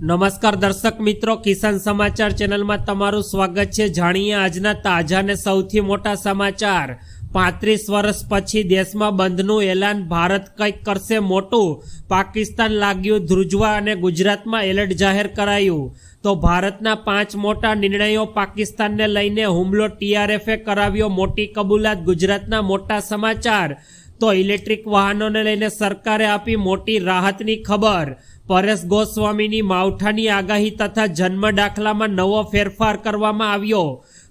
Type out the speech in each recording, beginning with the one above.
નમસ્કાર દર્શક મિત્રો, કિસાન સમાચાર ચેનલમાં તમારું સ્વાગત છે. જાણીએ આજના તાજા ને સૌથી મોટા સમાચાર. પાંત્રીસ વર્ષ પછી દેશમાં બંધનું એલાન, ભારત કંઈક કરશે મોટું? પાકિસ્તાન લાગ્યું ધ્રુજવા અને ગુજરાતમાં એલર્ટ જાહેર કરાયું. તો ભારતના પાંચ મોટા નિર્ણયો પાકિસ્તાનને લઈને હુમલો ટીઆરએફે કરાવ્યો મોટી કબૂલાત ગુજરાતના મોટા સમાચાર. તો ઇલેક્ટ્રિક વાહનોને લઈને સરકારે આપી મોટી રાહતની ખબર. પરેશ ગોસ્વામીની માવઠાની આગાહી તથા જન્મ દાખલામાં નવો ફેરફાર કરવામાં આવ્યો.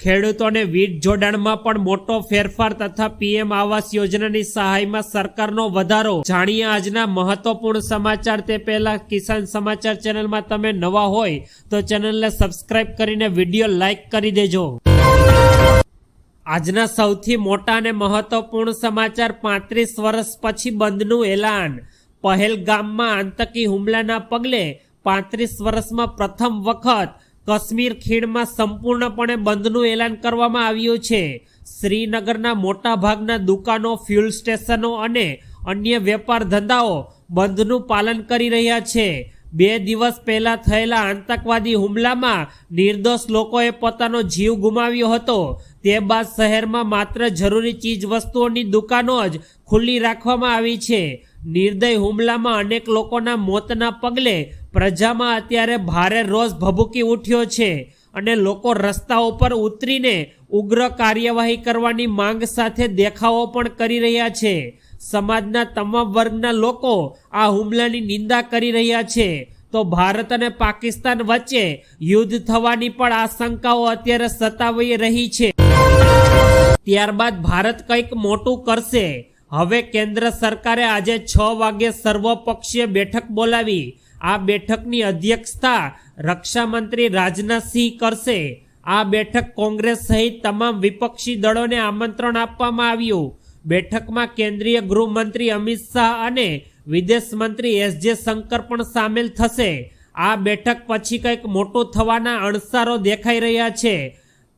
ખેડૂતોને વીજ જોડાણમાં પણ મોટો ફેરફાર તથા પીએમ આવાસ યોજનાની સહાયમાં સરકારનો વધારો. જાણીએ આજના મહત્વપૂર્ણ સમાચાર તે પહેલા કિસાન સમાચાર ચેનલમાં તમે નવા હોય તો ચેનલને સબસ્ક્રાઇબ કરીને વીડિયો લાઇક કરી દેજો. આજના સૌથી મોટા અને મહત્વપૂર્ણ સમાચાર પાંત્રીસ વર્ષ પછી બંધનું એલાન. પહેલગામમાં આતંકી હુમલાના પગલે પાંત્રીસ વર્ષમાં પ્રથમ વખત કાશ્મીર ખીણમાં સંપૂર્ણપણે બંધનું એલાન કરવામાં આવ્યું છે. શ્રીનગરના મોટા ભાગના દુકાનો, ફ્યુલ સ્ટેશનો અને અન્ય વેપાર ધંધાઓ બંધનું પાલન કરી રહ્યા છે. બે દિવસ પહેલા થયેલા આતંકવાદી હુમલામાં નિર્દોષ લોકોએ પોતાનો જીવ ગુમાવ્યો હતો. તે બાદ શહેરમાં માત્ર જરૂરી ચીજ વસ્તુઓની દુકાનો જ ખુલ્લી રાખવામાં આવી છે. નિર્દય હુમલામાં અનેક લોકોના મોતના પગલે પ્રજામાં અત્યારે ભારે રોષ ભભૂકી ઉઠ્યો છે અને લોકો રસ્તાઓ પર ઉતરીને ઉગ્ર કાર્યવાહી કરવાની માંગ સાથે દેખાવો પણ કરી રહ્યા છે. સમાજના તમામ વર્ગના લોકો આ હુમલાની નિંદા કરી રહ્યા છે. તો ભારત અને પાકિસ્તાન વચ્ચે યુદ્ધ થવાની પણ આશંકાઓ અત્યારે સતાવી રહી છે. ત્યારબાદ ભારત કંઈક મોટું કરશે. હવે કેન્દ્ર સરકારે આજે છ વાગે સર્વપક્ષીય બેઠક બોલાવી. આ બેઠકની અધ્યક્ષતા રક્ષામંત્રી રાજનાથસિંહ કરશે. આ બેઠક કોંગ્રેસ સહિત તમામ વિપક્ષી દળોને આમંત્રણ આપવામાં આવ્યું. બેઠકમાં કેન્દ્રીય ગૃહમંત્રી અમિત શાહ અને વિદેશ મંત્રી એસ જે શંકર પણ સામેલ થશે. આ બેઠક પછી કંઈક મોટું થવાના અણસારો દેખાઈ રહ્યા છે.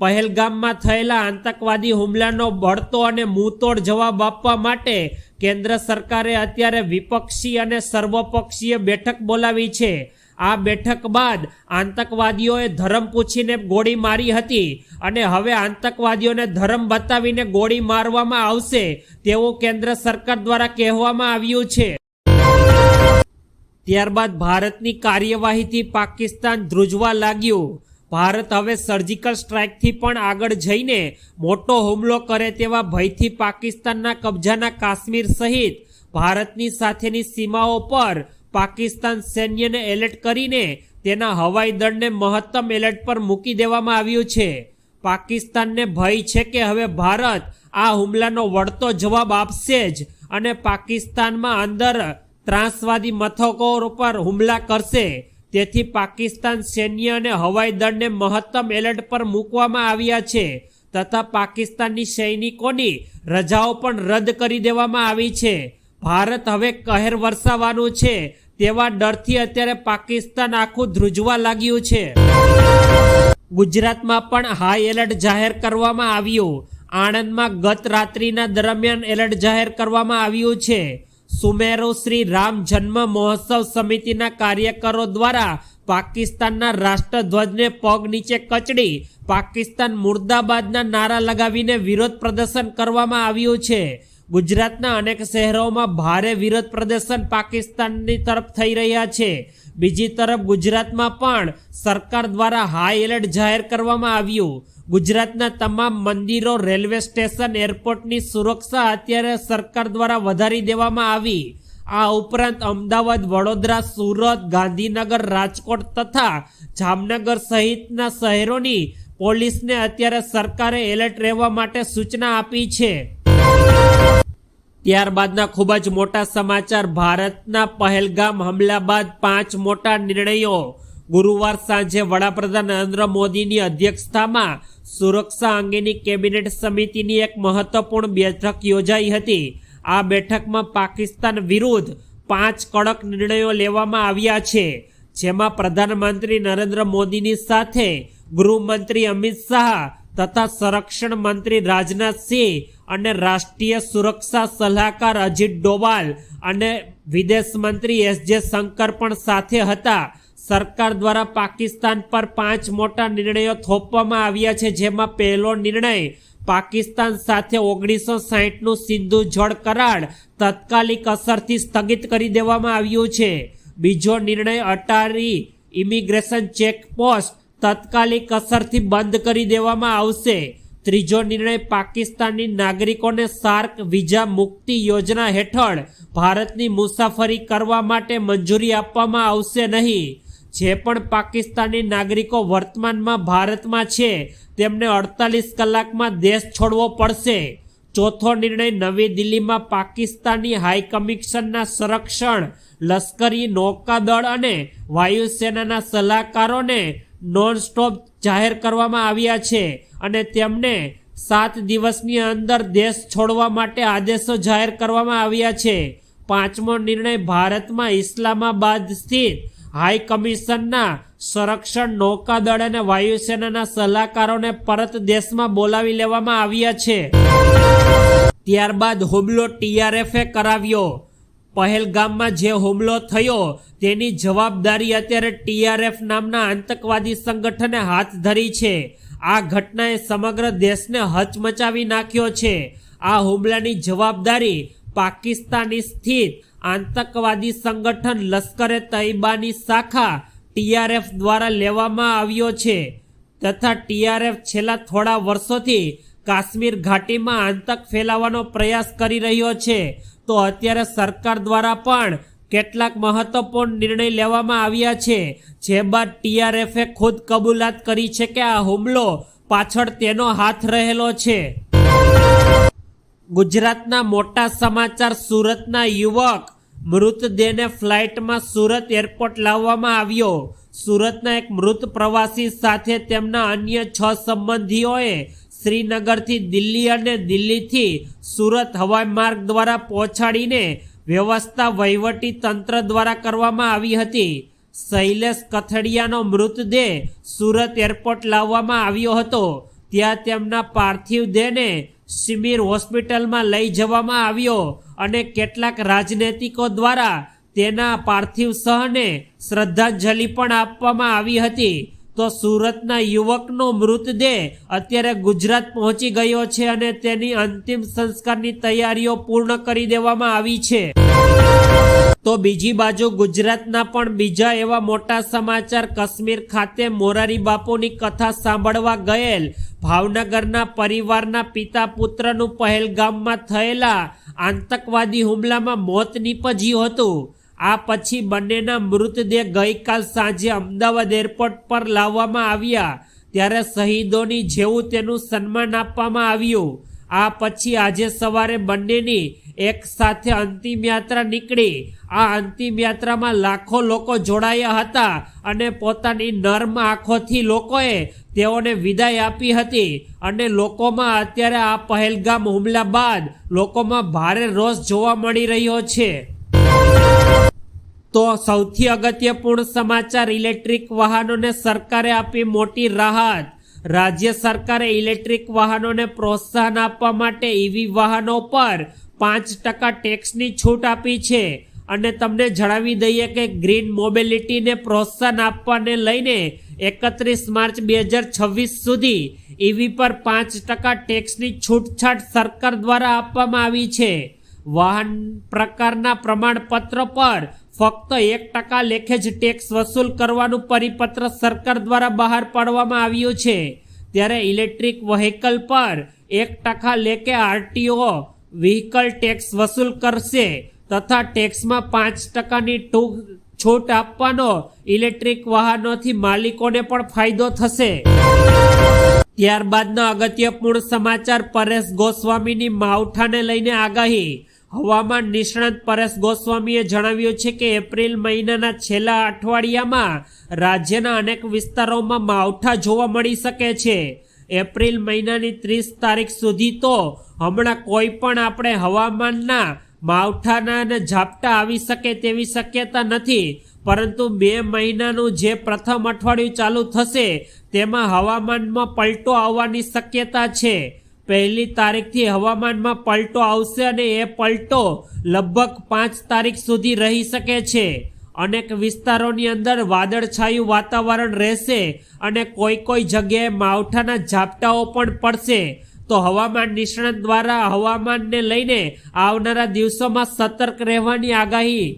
પહેલગામમાં થયેલા આતંકવાદી હુમલાનો બળતો અને મૂંતોડ જવાબ આપવા માટે કેન્દ્ર સરકારે અત્યારે વિપક્ષી અને સર્વપક્ષીય બેઠક બોલાવી છે. આ બેઠક બાદ આતંકવાદીઓએ ધર્મ પૂછીને ગોળી મારી હતી અને હવે આતંકવાદીઓને ધર્મ બતાવીને ગોળી મારવામાં આવશે તેવું કેન્દ્ર સરકાર દ્વારા કહેવામાં આવ્યું છે. ત્યારબાદ ભારતની કાર્યવાહીથી પાકિસ્તાન ધ્રુજવા લાગ્યું. ભારત હવે સર્જિકલ સ્ટ્રાઇકથી પણ આગળ જઈને મોટો હુમલો કરે તેવા ભયથી પાકિસ્તાનના કબજાના કાશ્મીર સહિત ભારતની સાથેની સીમાઓ પર પાકિસ્તાન સૈન્યને એલર્ટ કરીને તેના હવાઈ દળને મહત્તમ એલર્ટ પર મૂકી દેવામાં આવ્યું છે. પાકિસ્તાનને ભય છે કે હવે ભારત આ હુમલાનો વળતો જવાબ આપશે જ અને પાકિસ્તાનમાં અંદર ત્રાસવાદી મથકો પર હુમલા કરશે. તેથી પાકિસ્તાન સૈન્ય અને હવાઈ દળને મહત્તમ એલર્ટ પર મૂકવામાં આવ્યા છે તથા પાકિસ્તાની સૈનિકોની રજાઓ પણ રદ કરી દેવામાં આવી છે. ભારત હવે કહેર વરસાવવાનું છે તેવા ડરથી અત્યારે પાકિસ્તાન આખું ધ્રુજવા લાગ્યું છે. ગુજરાતમાં પણ હાઈ એલર્ટ જાહેર કરવામાં આવ્યું. આણંદમાં ગત રાત્રિના દરમિયાન એલર્ટ જાહેર કરવામાં આવ્યું છે. સુમેરો શ્રી રામ જન્મ મહોત્સવ સમિતિના કાર્યકરો દ્વારા પાકિસ્તાનના રાષ્ટ્રધ્વજને પગ નીચે કચડી પાકિસ્તાન મુર્દાબાદના નારા લગાવીને વિરોધ પ્રદર્શન કરવામાં આવ્યું છે. ગુજરાતના અનેક શહેરોમાં ભારે વિરોધ પ્રદર્શન પાકિસ્તાનની તરફ થઈ રહ્યા છે. બીજી તરફ ગુજરાતમાં પણ સરકાર દ્વારા હાઈ એલર્ટ જાહેર કરવામાં આવ્યું. ગુજરાતના તમામ મંદિરો, રેલવે સ્ટેશન, એરપોર્ટની સુરક્ષા અત્યારે સરકાર દ્વારા વધારી દેવામાં આવી. આ ઉપરાંત અમદાવાદ, વડોદરા, સુરત, ગાંધીનગર, રાજકોટ તથા જામનગર સહિતના શહેરોની પોલીસને અત્યારે સરકારે એલર્ટ રહેવા માટે સૂચના આપી છે. ત્યારબાદના ખૂબ જ મોટા સમાચાર. ભારતના પહેલગામ હમલા બાદ પાંચ મોટા નિર્ણયો ગુરુવાર સાંજે વડાપ્રધાન નરેન્દ્ર મોદીની અધ્યક્ષતામાં સુરક્ષા અંગેની કેબિનેટ સમિતિની એક મહત્વપૂર્ણ બેઠક યોજાઈ હતી. આ બેઠકમાં પાકિસ્તાન વિરુદ્ધ પાંચ કડક નિર્ણયો લેવામાં આવ્યા છે, જેમાં પ્રધાનમંત્રી નરેન્દ્ર મોદીની સાથે ગૃહમંત્રી અમિત શાહ તથા સંરક્ષણ મંત્રી રાજનાથસિંહ અને રાષ્ટ્રીય સુરક્ષા સલાહકાર અજીત ડોવાલ અને વિદેશ મંત્રી એસ જે શંકર પણ સાથે હતા. સરકાર દ્વારા પાકિસ્તાન પર પાંચ મોટા નિર્ણયો થોપવામાં આવ્યા છે, જેમાં પહેલો નિર્ણય પાકિસ્તાન સાથે ઓગણીસો સાહીઠનું સિંધુ જળ કરાર તત્કાલિક અસરથી સ્થગિત કરી દેવામાં આવ્યું છે. બીજો નિર્ણય અટારી ઇમિગ્રેશન ચેકપોસ્ટ તત્કાલિક અસરથી બંધ કરી દેવામાં આવશે. ત્રીજો નિર્ણય પાકિસ્તાની નાગરિકોને સાર્ક વિઝા મુક્તિ યોજના હેઠળ ભારતની મુસાફરી કરવા માટે મંજૂરી આપવામાં આવશે નહીં. જે પણ પાકિસ્તાની નાગરિકો વર્તમાનમાં ભારતમાં છે, તેમને અડતાલીસ કલાકમાં દેશ છોડવો પડશે. ચોથો નિર્ણય નવી દિલ્હીમાં પાકિસ્તાની હાઈ કમિશનના સંરક્ષણ, લશ્કરી નૌકાદળ અને વાયુસેનાના સલાહકારોને નોન સ્ટોપ જાહેર કરવામાં આવ્યા છે અને તેમને સાત દિવસની અંદર દેશ છોડવા માટે આદેશો જાહેર કરવામાં આવ્યા છે. પાંચમો નિર્ણય ભારતમાં ઇસ્લામાબાદ સ્થિત હાઈ કમિશનના સંરક્ષણ નૌકાદળ અને વાયુસેનાના સલાહકારોને પરત દેશમાં બોલાવી લેવામાં આવ્યા છે. ત્યારબાદ હુમલો ટીઆરએફે કરાવ્યો. પહેલગામમાં જે હુમલો થયો તેની જવાબદારી અત્યારે ટીઆરએફ નામના આતંકવાદી સંગઠને હાથ ધરી છે. આ ઘટનાએ સમગ્ર દેશને હચમચાવી નાખ્યો છે. આ હુમલાની જવાબદારી પાકિસ્તાની સ્થિત આતંકવાદી સંગઠન લશ્કરે તૈબાની શાખા ટીઆરએફ દ્વારા લેવામાં આવ્યો છે તથા ટીઆરએફ છેલ્લા થોડા વર્ષોથી કાશ્મીર ઘાટીમાં આતંક ફેલાવવાનો પ્રયાસ કરી રહ્યો છે. તો અત્યારે સરકાર દ્વારા પણ કેટલાક મહત્વપૂર્ણ નિર્ણય લેવામાં આવ્યા છે. જે બાદ ટીઆરએફે ખુદ કબૂલાત કરી છે કે આ હુમલો પાછળ તેનો હાથ રહેલો છે. ગુજરાતના મોટા સમાચાર સુરતના યુવક મૃતદેહને ફ્લાઇટમાં સુરત એરપોર્ટ લાવવામાં આવ્યો. સુરતના એક મૃત પ્રવાસી સાથે તેમના અન્ય છ સંબંધીઓએ શ્રીનગરથી દિલ્હી અને દિલ્હીથી સુરત હવાઈ માર્ગ દ્વારા પહોંચાડીને વ્યવસ્થા વહીવટી તંત્ર દ્વારા કરવામાં આવી હતી. શૈલેષ કથડિયાનો મૃતદેહ સુરત એરપોર્ટ લાવવામાં આવ્યો હતો. ત્યાં તેમના પાર્થિવ દેહને સિમીર હોસ્પિટલમાં લઈ જવામાં આવ્યો અને કેટલાક રાજનૈતિકો દ્વારા તેના પાર્થિવ સહને શ્રદ્ધાંજલિ પણ આપવામાં આવી હતી. તો સુરતના યુવકનો મૃતદેહ અત્યારે ગુજરાત પહોંચી ગયો છે અને તેની અંતિમ સંસ્કારની તૈયારીઓ પૂર્ણ કરી દેવામાં આવી છે. તો બીજી બાજુ ગુજરાતના પણ બીજા એવા મોટા સમાચાર. કાશ્મીર ખાતે મોરારી બાપુની કથા સાંભળવા ગયેલ. ભાવનગરના પરિવારના પિતા પુત્રનું પહેલગામમાં થયેલા આતંકવાદી હુમલામાં મોત નીપજ્યું હતું. આ પછી બંનેના મૃતદેહ ગઈકાલ સાંજે અમદાવાદ એરપોર્ટ પર લાવવામાં આવ્યા. ત્યારે શહીદોની જેવું તેનું સન્માન આપવામાં આવ્યું. આ પછી આજે સવારે બંનેની એક સાથે અંતિમ યાત્રા નીકળી. આ અંતિમ યાત્રામાં લાખો લોકો જોડાયા હતા અને પોતાની નર્મ આંખોથી લોકોએ તેઓને વિદાય આપી હતી. અને લોકોમાં અત્યારે આ પહેલગામ હુમલા બાદ લોકોમાં ભારે રોષ જોવા મળી રહ્યો છે. તો સૌથી અગત્યપૂર્ણ સમાચાર, ઇલેક્ટ્રિક વાહનોને સરકારે આપી મોટી રાહત. રાજ્ય સરકારે ઇલેક્ટ્રિક વાહનોને પ્રોત્સાહન આપવા માટે ઈવી વાહનો પર પાંચ ટકા ટેક્સની છૂટ આપી છે. અને તમને જણાવી દઈએ કે ગ્રીન મોબિલિટીને પ્રોત્સાહન આપવાને લઈને એકત્રીસ માર્ચ બે હજાર છવ્વીસ સુધી ઈવી પર પાંચ ટકા ટેક્સની છૂટછાટ સરકાર દ્વારા આપવામાં આવી છે. વાહન પ્રકારના પ્રમાણપત્ર પર ફક્ત એક ટકા લેખે જ ટેક્સ વસૂલ કરવાનું પરિપત્ર સરકાર દ્વારા બહાર પાડવામાં આવ્યું છે. ત્યારે ઇલેક્ટ્રિક વ્હીકલ પર એક ટકા લેખે આરટીઓ વ્હીકલ ટેક્સ વસૂલ કરશે તથા ટેક્સમાં પાંચ ટકાની ટૂંક છૂટ આપવાનો ઇલેક્ટ્રિક વાહનોથી માલિકોને પણ ફાયદો થશે. ત્યારબાદના અગત્યપૂર્ણ સમાચાર પરેશ ગોસ્વામીની માવઠાને લઈને આગાહી. હવામાન નિષ્ણાત પરેશ ગોસ્વામીએ જણાવ્યું છે કે એપ્રિલ મહિનાના છેલ્લા અઠવાડિયામાં રાજ્યના અનેક વિસ્તારોમાં માવઠા જોવા મળી શકે છે. એપ્રિલ મહિનાની ત્રીસ તારીખ સુધી તો હમણાં કોઈ પણ આપણે હવામાનના માવઠાના અને ઝાપટા આવી શકે તેવી શક્યતા નથી. પરંતુ બે મહિનાનું જે પ્રથમ અઠવાડિયું ચાલુ થશે, તેમાં હવામાનમાં પલટો આવવાની શક્યતા છે. પહેલી તારીખથી હવામાનમાં પલટો આવશે અને એ પલટો લગભગ પાંચ તારીખ સુધી રહી શકે છે. અનેક વિસ્તારોની અંદર વાદળછાયું વાતાવરણ રહેશે અને કોઈ કોઈ જગ્યાએ માવઠાના ઝાપટાઓ પણ પડશે. તો હવામાન નિષ્ણાત દ્વારા હવામાનને લઈને આવનારા દિવસોમાં સતર્ક રહેવાની આગાહી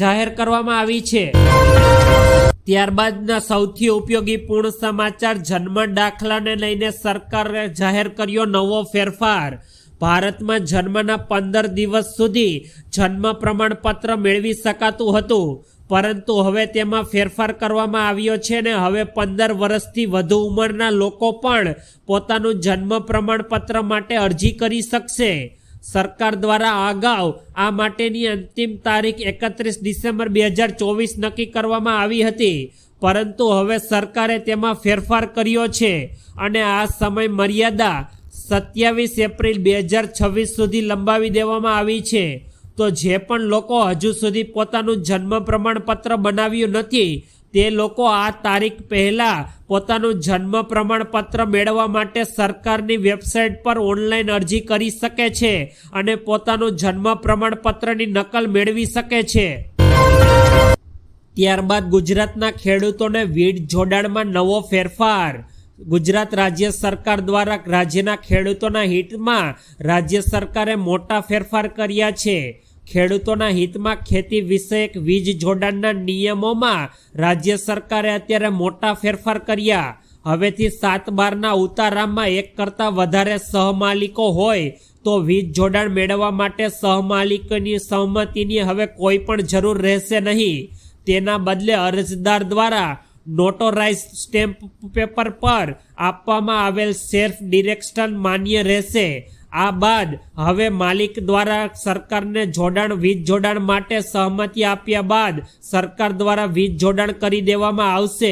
જાહેર કરવામાં આવી છે. ત્યારબાદના સૌથી ઉપયોગી પૂર્ણ સમાચાર જન્મ દાખલાને લઈને સરકારે જાહેર કર્યો નવો ફેરફાર. ભારતમાં જન્મના પંદર દિવસ સુધી જન્મ પ્રમાણપત્ર મેળવી શકાતું હતું, પરંતુ હવે તેમાં ફેરફાર કરવામાં આવ્યો છે ને હવે પંદર વર્ષથી વધુ ઉંમરના લોકો પણ પોતાનું જન્મ પ્રમાણપત્ર માટે અરજી કરી શકશે. સરકાર દ્વારા અગાઉ આ માટેની અંતિમ તારીખ એકત્રીસ ડિસેમ્બર બે હજાર ચોવીસ નક્કી કરવામાં આવી હતી. પરંતુ હવે સરકારે તેમાં ફેરફાર કર્યો છે અને આ સમય મર્યાદા સત્યાવીસ એપ્રિલ બે હજાર છવ્વીસ સુધી લંબાવી દેવામાં આવી છે. તો જે પણ લોકો હજુ સુધી પોતાનું જન્મ પ્રમાણપત્ર બનાવ્યું નથી તે લોકો આ તારીખ પહેલા પોતાનું જન્મ પ્રમાણપત્ર મેળવવા માટે સરકારની વેબસાઇટ પર ઓનલાઈન અરજી કરી શકે છે અને પોતાનું જન્મ પ્રમાણપત્રની નકલ મેળવી શકે છે. ત્યારબાદ ગુજરાતના ખેડૂતોને વીજ જોડાણમાં નવો ફેરફાર. ગુજરાત રાજ્ય સરકાર દ્વારા રાજ્યના ખેડૂતોના હિતમાં રાજ્ય સરકારે મોટા ફેરફાર કર્યા છે. ખેડૂતોના હિતમાં ખેતી વિષયક વીજ જોડાણના નિયમોમાં રાજ્ય સરકારે અત્યારે મોટા ફેરફાર કર્યા. હવેથી સાત બારના ઉતારામાં એક કરતાં વધારે સહમાલિકો હોય તો વીજ જોડાણ મેળવવા માટે સહમાલિકની સહમતિની હવે કોઈ પણ જરૂર રહેશે નહીં. તેના બદલે અરજદાર દ્વારા નોટોરાઇઝ સ્ટેમ્પ પેપર પર આપવામાં આવેલ સેલ્ફ ડિરેક્શન માન્ય રહેશે. આ બાદ હવે માલિક દ્વારા સરકારને જોડાણ, વીજ જોડાણ માટે સહમતિ આપ્યા બાદ સરકાર દ્વારા વીજ જોડાણ કરી દેવામાં આવશે.